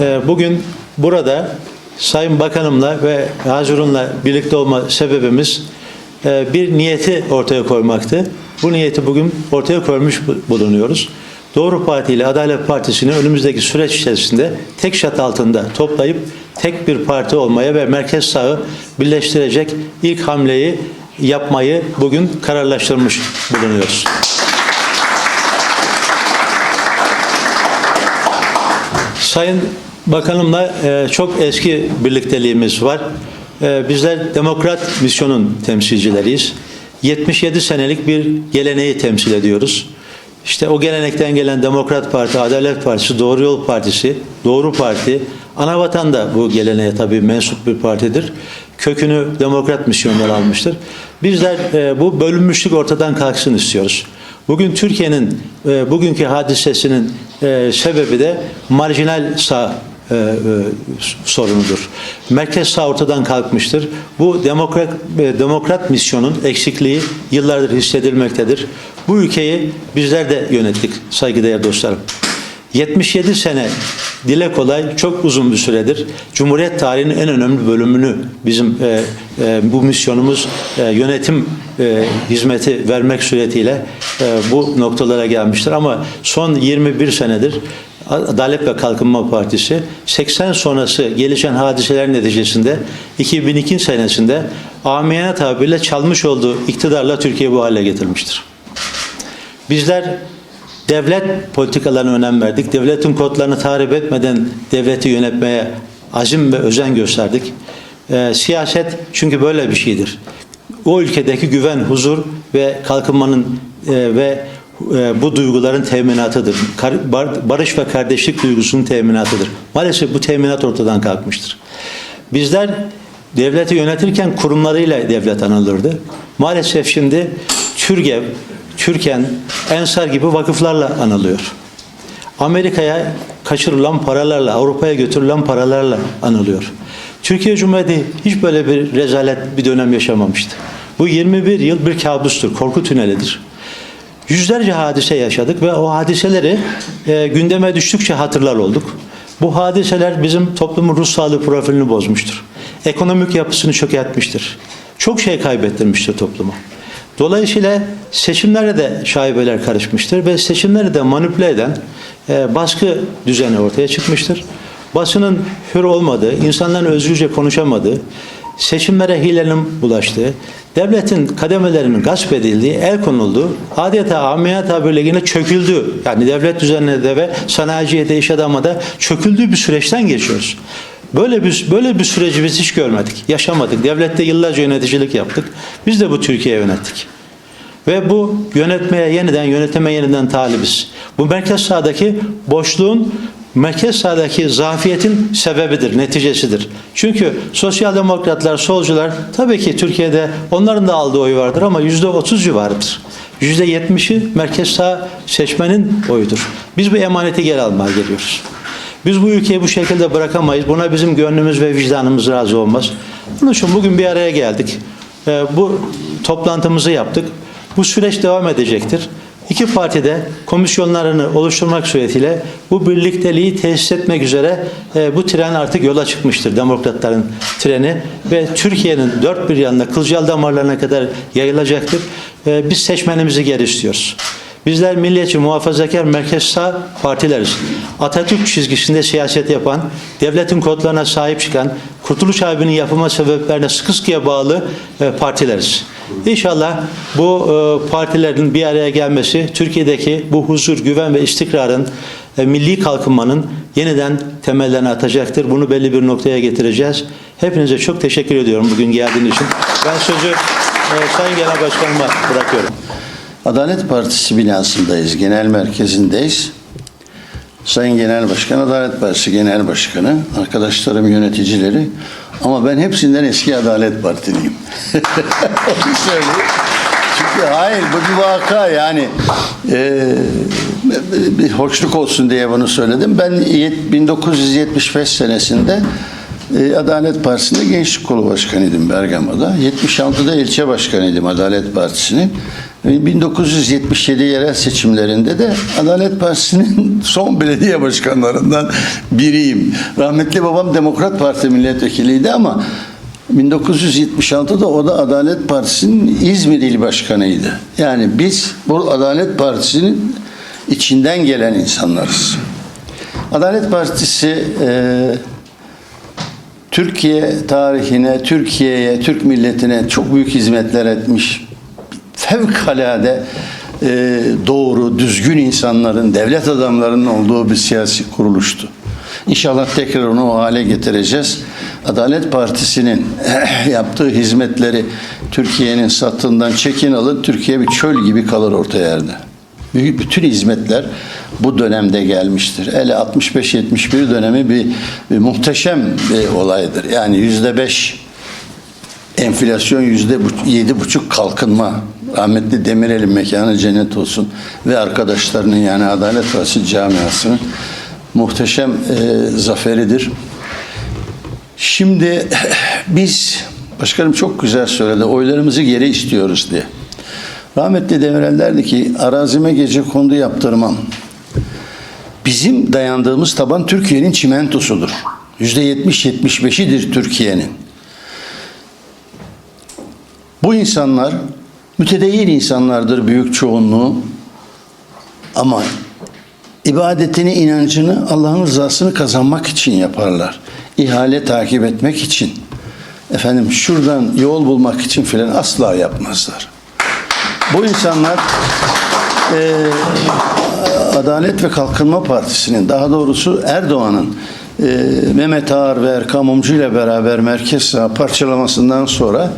Ee, Bugün burada Sayın Bakanımla ve Hazırun'la birlikte olma sebebimiz e, bir niyeti ortaya koymaktı. Bu niyeti bugün ortaya koymuş bu- bulunuyoruz. Doğru Parti ile Adalet Partisi'ni önümüzdeki süreç içerisinde tek şat altında toplayıp tek bir parti olmaya ve merkez sağı birleştirecek ilk hamleyi yapmayı bugün kararlaştırmış bulunuyoruz. Sayın Bakanımla e, çok eski birlikteliğimiz var. E, bizler Demokrat Misyon'un temsilcileriyiz. 77 senelik bir geleneği temsil ediyoruz. İşte o gelenekten gelen Demokrat Parti, Adalet Partisi, Doğru Yol Partisi, Doğru Parti, Anavatan da bu geleneğe tabii mensup bir partidir. Kökünü Demokrat Misyon'dan almıştır. Bizler e, bu bölünmüşlük ortadan kalksın istiyoruz. Bugün Türkiye'nin e, bugünkü hadisesinin e, sebebi de marjinal sağ e, e, sorunudur. Merkez sağ ortadan kalkmıştır. Bu demokrat e, demokrat misyonun eksikliği yıllardır hissedilmektedir. Bu ülkeyi bizler de yönettik saygıdeğer dostlarım. 77 sene dile kolay çok uzun bir süredir. Cumhuriyet tarihinin en önemli bölümünü bizim e, e, bu misyonumuz e, yönetim e, hizmeti vermek suretiyle e, bu noktalara gelmiştir. Ama son 21 senedir Adalet ve Kalkınma Partisi 80 sonrası gelişen hadiseler neticesinde 2002 senesinde amiyane tabirle çalmış olduğu iktidarla Türkiye bu hale getirmiştir. Bizler devlet politikalarına önem verdik. Devletin kodlarını tahrip etmeden devleti yönetmeye azim ve özen gösterdik. Ee, siyaset çünkü böyle bir şeydir. O ülkedeki güven, huzur ve kalkınmanın e, ve e, bu duyguların teminatıdır. Barış ve kardeşlik duygusunun teminatıdır. Maalesef bu teminat ortadan kalkmıştır. Bizler devleti yönetirken kurumlarıyla devlet anılırdı. Maalesef şimdi TÜRGEV, Türken, Ensar gibi vakıflarla anılıyor. Amerika'ya kaçırılan paralarla, Avrupa'ya götürülen paralarla anılıyor. Türkiye Cumhuriyeti hiç böyle bir rezalet bir dönem yaşamamıştı. Bu 21 yıl bir kabustur, korku tünelidir. Yüzlerce hadise yaşadık ve o hadiseleri e, gündeme düştükçe hatırlar olduk. Bu hadiseler bizim toplumun ruh sağlığı profilini bozmuştur. Ekonomik yapısını çökertmiştir. Çok şey kaybettirmiştir topluma. Dolayısıyla seçimlere de şaibeler karışmıştır ve seçimleri de manipüle eden e, baskı düzeni ortaya çıkmıştır. Basının hür olmadığı, insanların özgürce konuşamadığı, seçimlere hilenin bulaştığı, devletin kademelerinin gasp edildiği, el konulduğu, adeta amiyane tabirle yine çöküldüğü, yani devlet düzenine ve sanayiciye de iş adama da çöküldüğü bir süreçten geçiyoruz. Böyle bir böyle bir süreci biz hiç görmedik, yaşamadık. Devlette yıllarca yöneticilik yaptık. Biz de bu Türkiye'yi yönettik. Ve bu yönetmeye yeniden, yönetime yeniden talibiz. Bu merkez sağdaki boşluğun merkez sağdaki zafiyetin sebebidir, neticesidir. Çünkü sosyal demokratlar, solcular tabii ki Türkiye'de onların da aldığı oy vardır ama yüzde otuz civarıdır. Yüzde yetmişi merkez sağ seçmenin oyudur. Biz bu emaneti geri almaya geliyoruz. Biz bu ülkeyi bu şekilde bırakamayız. Buna bizim gönlümüz ve vicdanımız razı olmaz. Bunun için bugün bir araya geldik. Ee, bu toplantımızı yaptık. Bu süreç devam edecektir. İki parti de komisyonlarını oluşturmak suretiyle bu birlikteliği tesis etmek üzere e, bu tren artık yola çıkmıştır. Demokratların treni ve Türkiye'nin dört bir yanına kılcal damarlarına kadar yayılacaktır. E, biz seçmenimizi geri istiyoruz. Bizler milliyetçi, muhafazakar, merkez sağ partileriz. Atatürk çizgisinde siyaset yapan, devletin kodlarına sahip çıkan, Kurtuluş Harbi'nin yapılma sebeplerine sıkı sıkıya bağlı e, partileriz. İnşallah bu e, partilerin bir araya gelmesi Türkiye'deki bu huzur, güven ve istikrarın, e, milli kalkınmanın yeniden temellerini atacaktır. Bunu belli bir noktaya getireceğiz. Hepinize çok teşekkür ediyorum bugün geldiğiniz için. Ben sözü e, Sayın Genel Başkanıma bırakıyorum. Adalet Partisi binasındayız, genel merkezindeyiz. Sayın Genel Başkan, Adalet Partisi Genel Başkanı, arkadaşlarım yöneticileri ama ben hepsinden eski Adalet Partiliyim. Onu söyleyeyim. Çünkü hayır bu bir vaka yani e, bir hoşluk olsun diye bunu söyledim. Ben yet- 1975 senesinde e, Adalet Partisi'nde Gençlik Kolu Başkanıydım Bergama'da. 76'da ilçe başkanıydım Adalet Partisi'nin. 1977 yerel seçimlerinde de Adalet Partisi'nin son belediye başkanlarından biriyim. Rahmetli babam Demokrat Parti milletvekiliydi ama 1976'da o da Adalet Partisi'nin İzmir İl Başkanıydı. Yani biz bu Adalet Partisi'nin içinden gelen insanlarız. Adalet Partisi eee Türkiye tarihine, Türkiye'ye, Türk milletine çok büyük hizmetler etmiş. Fevkalade e, doğru, düzgün insanların, devlet adamlarının olduğu bir siyasi kuruluştu. İnşallah tekrar onu o hale getireceğiz. Adalet Partisi'nin yaptığı hizmetleri Türkiye'nin sattığından çekin alın, Türkiye bir çöl gibi kalır orta yerde. Bütün hizmetler bu dönemde gelmiştir. Hele 65-71 dönemi bir, bir muhteşem bir olaydır. Yani yüzde beş enflasyon yüzde yedi buçuk kalkınma. Rahmetli Demirel'in mekanı cennet olsun ve arkadaşlarının yani Adalet Partisi camiasının muhteşem e, zaferidir. Şimdi biz başkanım çok güzel söyledi. Oylarımızı geri istiyoruz diye. Rahmetli Demirel derdi ki arazime gece kondu yaptırmam. Bizim dayandığımız taban Türkiye'nin çimentosudur. Yüzde yetmiş yetmiş beşidir Türkiye'nin. Bu insanlar mütedeyyin insanlardır büyük çoğunluğu. Ama ibadetini, inancını, Allah'ın rızasını kazanmak için yaparlar. İhale takip etmek için. Efendim şuradan yol bulmak için filan asla yapmazlar. Bu insanlar e, Adalet ve Kalkınma Partisi'nin daha doğrusu Erdoğan'ın e, Mehmet Ağar ve Erkan Mumcu ile beraber merkez sağ parçalamasından sonra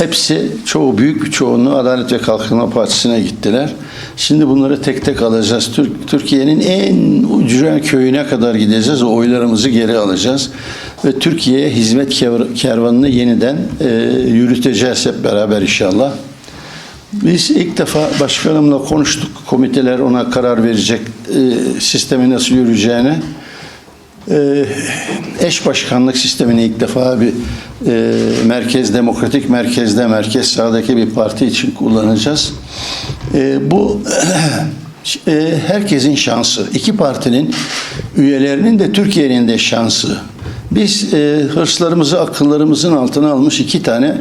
hepsi çoğu büyük bir çoğunluğu Adalet ve Kalkınma Partisi'ne gittiler. Şimdi bunları tek tek alacağız. Türk, Türkiye'nin en ucra köyüne kadar gideceğiz. O oylarımızı geri alacağız. Ve Türkiye'ye hizmet kervanını yeniden e, yürüteceğiz hep beraber inşallah. Biz ilk defa başkanımla konuştuk. Komiteler ona karar verecek e, sistemi nasıl yürüyeceğine. E, eş başkanlık sistemini ilk defa bir e, merkez demokratik merkezde merkez sağdaki bir parti için kullanacağız. E, bu e, herkesin şansı. İki partinin üyelerinin de Türkiye'nin de şansı. Biz e, hırslarımızı akıllarımızın altına almış iki tane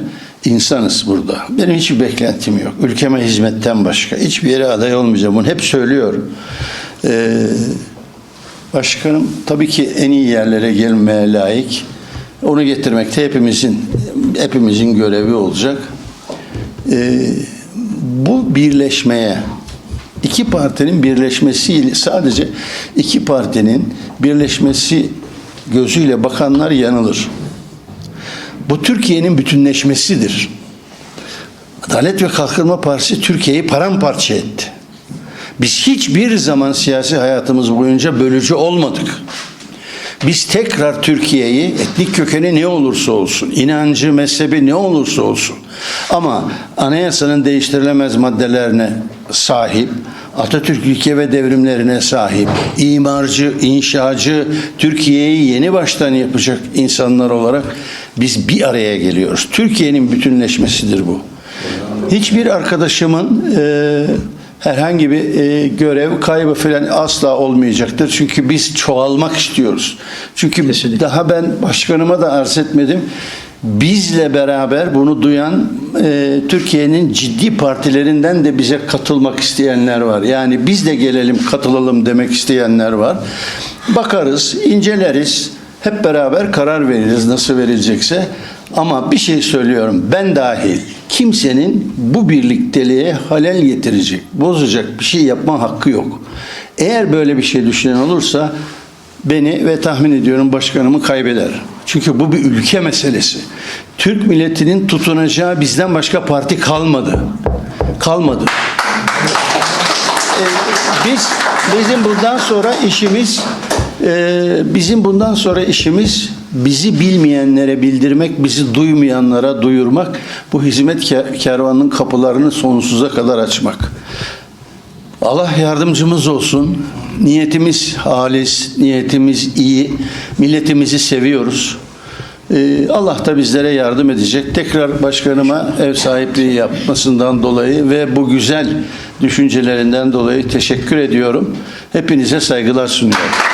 insanız burada. Benim hiçbir beklentim yok. Ülkeme hizmetten başka. Hiçbir yere aday olmayacağım. Bunu hep söylüyorum. Ee, başkanım tabii ki en iyi yerlere gelmeye layık. Onu getirmekte hepimizin hepimizin görevi olacak. Ee, bu birleşmeye iki partinin birleşmesiyle sadece iki partinin birleşmesi gözüyle bakanlar yanılır. Bu Türkiye'nin bütünleşmesidir. Adalet ve Kalkınma Partisi Türkiye'yi paramparça etti. Biz hiçbir zaman siyasi hayatımız boyunca bölücü olmadık. Biz tekrar Türkiye'yi etnik kökeni ne olursa olsun, inancı, mezhebi ne olursa olsun ama anayasanın değiştirilemez maddelerine sahip, Atatürk ilke ve devrimlerine sahip, imarcı, inşacı, Türkiye'yi yeni baştan yapacak insanlar olarak biz bir araya geliyoruz. Türkiye'nin bütünleşmesidir bu. Hiçbir arkadaşımın e, herhangi bir e, görev kaybı falan asla olmayacaktır. Çünkü biz çoğalmak istiyoruz. Çünkü Kesinlikle. daha ben başkanıma da arz etmedim. Bizle beraber bunu duyan e, Türkiye'nin ciddi partilerinden de bize katılmak isteyenler var. Yani biz de gelelim katılalım demek isteyenler var. Bakarız, inceleriz. Hep beraber karar veririz nasıl verilecekse. Ama bir şey söylüyorum ben dahil kimsenin bu birlikteliğe halel getirecek, bozacak bir şey yapma hakkı yok. Eğer böyle bir şey düşünen olursa beni ve tahmin ediyorum başkanımı kaybeder. Çünkü bu bir ülke meselesi. Türk milletinin tutunacağı bizden başka parti kalmadı. Kalmadı. Ee, biz bizim bundan sonra işimiz e, bizim bundan sonra işimiz bizi bilmeyenlere bildirmek, bizi duymayanlara duyurmak, bu hizmet ke- kervanının kapılarını sonsuza kadar açmak. Allah yardımcımız olsun. Niyetimiz halis, niyetimiz iyi. Milletimizi seviyoruz. Ee, Allah da bizlere yardım edecek. Tekrar başkanıma ev sahipliği yapmasından dolayı ve bu güzel düşüncelerinden dolayı teşekkür ediyorum. Hepinize saygılar sunuyorum.